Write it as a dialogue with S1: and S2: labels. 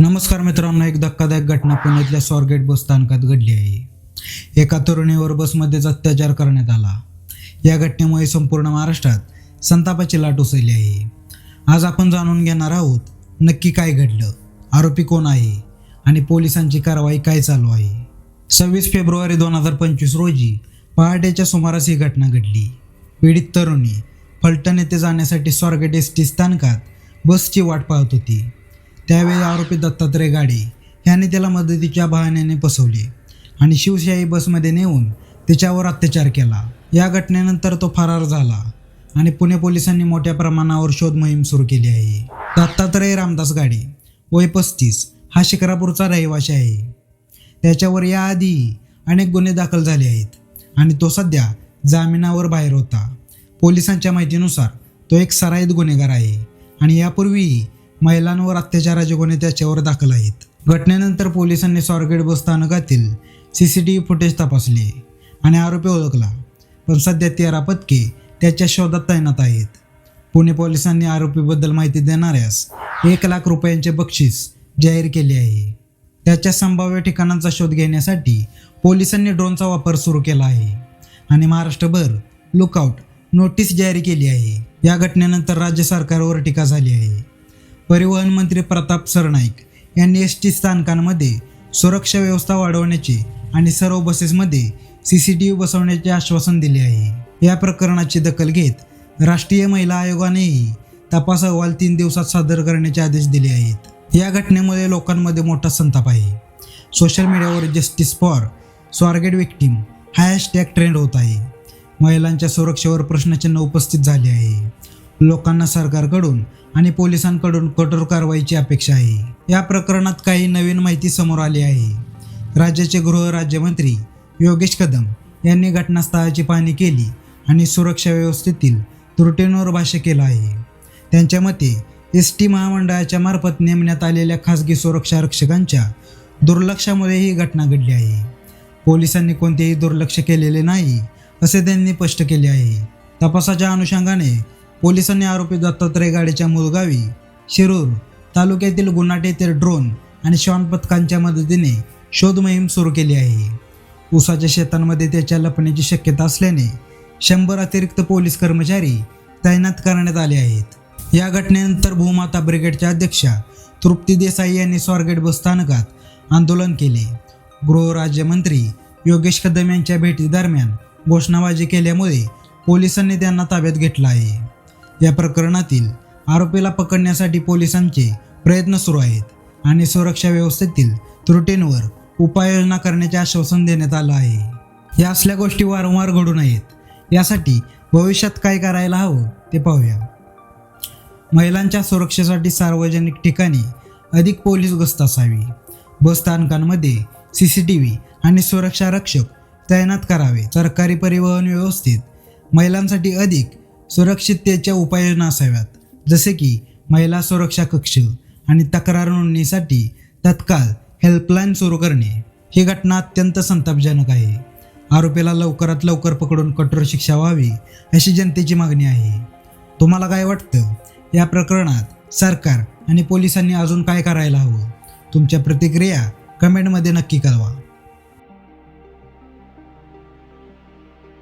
S1: नमस्कार मित्रांनो एक धक्कादायक घटना पुण्यातल्या स्वारगेट बस स्थानकात घडली आहे. एका तरुणीवर बसमध्येच अत्याचार करण्यात आला. या घटनेमुळे संपूर्ण महाराष्ट्रात संतापाची लाट उसळली आहे. आज आपण जाणून घेणार आहोत नक्की काय घडलं आरोपी कोण आहे आणि पोलिसांची कारवाई काय चालू आहे. सव्वीस फेब्रुवारी दोन हजार पंचवीस रोजी पहाटेच्या सुमारास ही घटना घडली. पीडित तरुणी फलटण येथे जाण्यासाठी स्वारगेट एस टी स्थानकात बसची वाट पाहत होती. त्यावेळी आरोपी दत्तात्रय गाडे याने त्याला मदतीच्या बहाण्याने फसवले आणि शिवशाही बसमध्ये नेऊन तिच्यावर अत्याचार केला. या घटनेनंतर तो फरार झाला आणि पुणे पोलिसांनी मोठ्या प्रमाणावर शोध मोहीम सुरू केली आहे. दत्तात्रय रामदास गाडे वय पस्तीस हा शिक्रापूरचा रहिवासी आहे. त्याच्यावर याआधी अनेक गुन्हे दाखल झाले आहेत आणि तो सध्या जामिनावर बाहेर होता. पोलिसांच्या माहितीनुसार तो एक सराईत गुन्हेगार आहे आणि यापूर्वीही महिलांवर अत्याचाराचे गुन्हे त्याच्यावर दाखल आहेत. घटनेनंतर पोलिसांनी स्वारगेट बस स्थानकातील C C T V footage तपासले आणि आरोपी ओळखला. पण सध्या तेरा पथके त्याच्या शोधात तैनात आहेत. पुणे पोलिसांनी आरोपीबद्दल माहिती देणाऱ्यास एक लाख रुपयांचे बक्षीस जाहीर केले आहे. त्याच्या संभाव्य ठिकाणांचा शोध घेण्यासाठी पोलिसांनी ड्रोनचा वापर सुरू केला आहे आणि महाराष्ट्रभर लुकआउट नोटीस जारी केली आहे. या घटनेनंतर राज्य सरकारवर टीका झाली आहे. परिवहन मंत्री प्रताप सरनाईक यांनी एस टी स्थानकांमध्ये सुरक्षा व्यवस्था वाढवण्याचे आणि सर्व बसेसमध्ये सी सी टी व्ही बसवण्याचे आश्वासन दिले आहे. या प्रकरणाची दखल घेत राष्ट्रीय महिला आयोगानेही तपास अहवाल तीन दिवसात सादर करण्याचे आदेश दिले आहेत. या घटनेमुळे लोकांमध्ये मोठा संताप आहे. सोशल मीडियावर जस्टिस फॉर स्वारगेट विक्टीम हा हॅशटॅग ट्रेंड होत आहे. महिलांच्या सुरक्षेवर प्रश्नचिन्ह उपस्थित झाले आहे. लोकांना सरकारकडून आणि पोलिसांकडून कठोर कारवाईची अपेक्षा आहे. या प्रकरणात काही नवीन माहिती समोर आली आहे. राज्याचे गृह राज्यमंत्री योगेश कदम यांनी घटनास्थळाची पाहणी केली आणि सुरक्षा व्यवस्थेतील त्रुटींवर भाष्य केलं आहे. त्यांच्या मते एस टी महामंडळाच्या मार्फत नेमण्यात आलेल्या खासगी सुरक्षा रक्षकांच्या दुर्लक्षामुळे ही घटना घडली आहे. पोलिसांनी कोणतेही दुर्लक्ष केलेले नाही असे त्यांनी स्पष्ट केले आहे. तपासाच्या अनुषंगाने पोलिसांनी आरोपी दत्तात्रय गाडीच्या मुलगावी शिरूर तालुक्यातील गुन्हाटे येथील ड्रोन आणि श्वान पथकांच्या मदतीने शोध मोहीम सुरू केली आहे. ऊसाच्या शेतांमध्ये त्याच्या लपण्याची शक्यता असल्याने शंभर अतिरिक्त पोलीस कर्मचारी तैनात करण्यात आले आहेत. या घटनेनंतर भूमाता ब्रिगेडच्या अध्यक्षा तृप्ती देसाई यांनी स्वारगेट बस स्थानकात आंदोलन केले. गृहराज्यमंत्री योगेश कदम यांच्या भेटीदरम्यान घोषणाबाजी केल्यामुळे पोलिसांनी त्यांना ताब्यात घेतलं आहे. या प्रकरणातील आरोपीला पकडण्यासाठी पोलिसांचे प्रयत्न सुरू आहेत आणि सुरक्षा व्यवस्थेतील त्रुटींवर उपाययोजना करण्याचे आश्वासन देण्यात आलं आहे. या असल्या गोष्टी वारंवार घडू नयेत. यासाठी भविष्यात काय करायला हवं ते पाहूया. महिलांच्या सुरक्षेसाठी सार्वजनिक ठिकाणी अधिक पोलीस गस्त असावी. बस स्थानकांमध्ये सी सी टी व्ही आणि सुरक्षा रक्षक तैनात करावे. सरकारी परिवहन व्यवस्थेत महिलांसाठी अधिक सुरक्षिततेच्या उपाययोजना असाव्यात. जसे की महिला सुरक्षा कक्ष आणि तक्रार नोंदणीसाठी तत्काळ हेल्पलाईन सुरू करणे. ही घटना अत्यंत संतापजनक आहे. आरोपीला लवकरात लवकर पकडून कठोर शिक्षा व्हावी अशी जनतेची मागणी आहे. तुम्हाला काय वाटतं? या प्रकरणात सरकार आणि पोलिसांनी अजून काय करायला हवं? तुमच्या प्रतिक्रिया कमेंटमध्ये नक्की कळवा.